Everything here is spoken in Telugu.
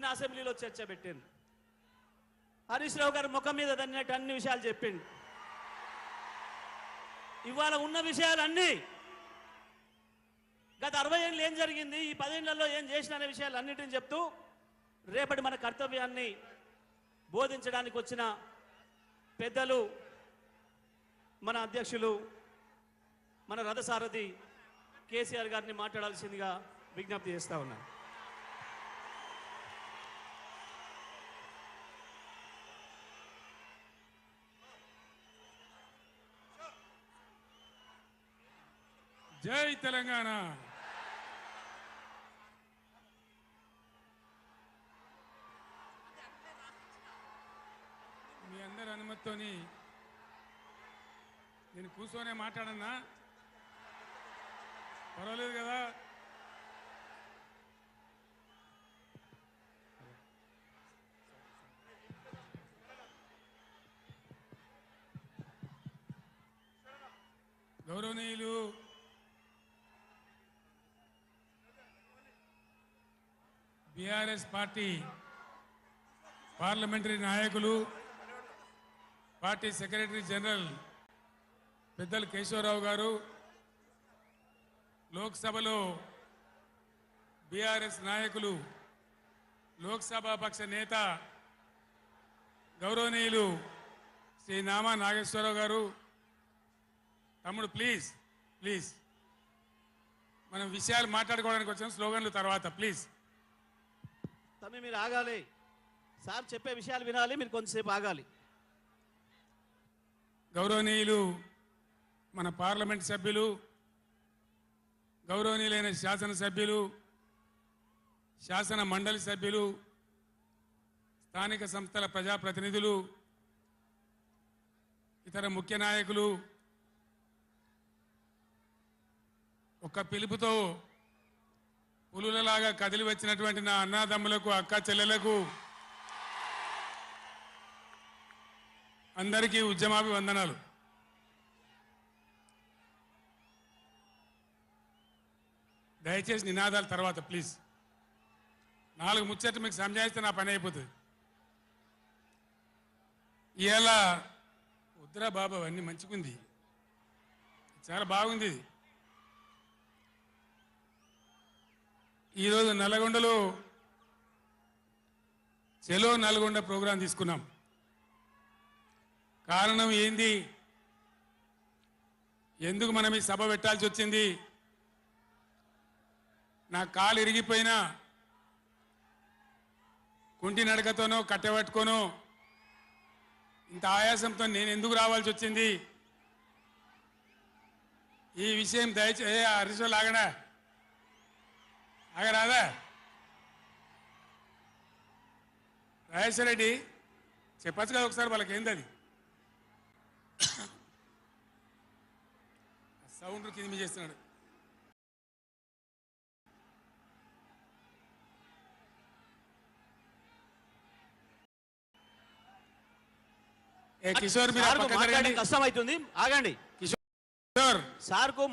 నిన్న అసెంబ్లీలో చర్చ పెట్టింది. హరీష్ రావు గారు ముఖం మీద దన్నట్టు అన్ని విషయాలు చెప్పిండు. ఇవాళ ఉన్న విషయాలన్నీ గత అరవై ఏళ్ళు ఏం జరిగింది ఈ పదేళ్ళలో ఏం చేసిన అనే విషయాలు అన్నిటిని చెప్తూ రేపటి మన కర్తవ్యాన్ని బోధించడానికి వచ్చిన పెద్దలు మన అధ్యక్షులు మన రథసారథి కేసీఆర్ గారిని మాట్లాడాల్సిందిగా విజ్ఞప్తి చేస్తా ఉన్నాను. జై తెలంగాణ. మీ అందరి అనుమతితోని నేను కూర్చొనే మాట్లాడన్నా. పర్వాలేదు కదా. గౌరవనీయులు బీఆర్ఎస్ పార్టీ పార్లమెంటరీ నాయకులు పార్టీ సెక్రటరీ జనరల్ పెద్దలు కేశవరావు గారు లోక్సభలో బీఆర్ఎస్ నాయకులు లోక్సభ పక్ష నేత గౌరవనీయులు శ్రీ నామా నాగేశ్వరరావు గారు. తమ్ముడు ప్లీజ్ ప్లీజ్ మనం విషయాలు మాట్లాడుకోవడానికి వచ్చిన స్లోగన్లు తర్వాత ప్లీజ్ తమ్మి మీరు ఆగాలి. సార్ చెప్పే విషయాలు వినాలి మీరు కొంతసేపు ఆగాలి. గౌరవనీయులు మన పార్లమెంట్ సభ్యులు గౌరవనీయులైన శాసనసభ్యులు శాసన మండలి సభ్యులు స్థానిక సంస్థల ప్రజాప్రతినిధులు ఇతర ముఖ్య నాయకులు ఒక పిలుపుతో పులులలాగా కదిలి వచ్చినటువంటి నా అన్నాదమ్ములకు అక్క చెల్లెలకు అందరికీ ఉద్యమాభివందనాలు. దయచేసి నినాదాల తర్వాత ప్లీజ్. నాలుగు ముచ్చట్లు మీకు సంజాయిస్తే నా పని అయిపోతుంది. ఇలా వద్దురా బాబు అవన్నీ మంచిగుంది. చాలా బాగుంది. ఇది. ఈరోజు నల్గొండలో చెలో నల్గొండ ప్రోగ్రాం తీసుకున్నాం. కారణం ఏంది? ఎందుకు మనం ఈ సభ పెట్టాల్సి వచ్చింది? నా కాలు ఇరిగిపోయినా కుంటి నడకతోనో కట్టెబట్టుకోనో ఇంత ఆయాసంతో నేను ఎందుకు రావాల్సి వచ్చింది? ఈ విషయం దయచేసి అరిసో లాగడా ఆగరాదా? రాజేశ్వర రెడ్డి చెప్పచ్చు కదా ఒకసారి వాళ్ళకి ఏంది అది సౌండ్ కింద చేస్తున్నాడు. కిషోర్ కష్టం అవుతుంది ఆగండి. కిషోర్. సార్కు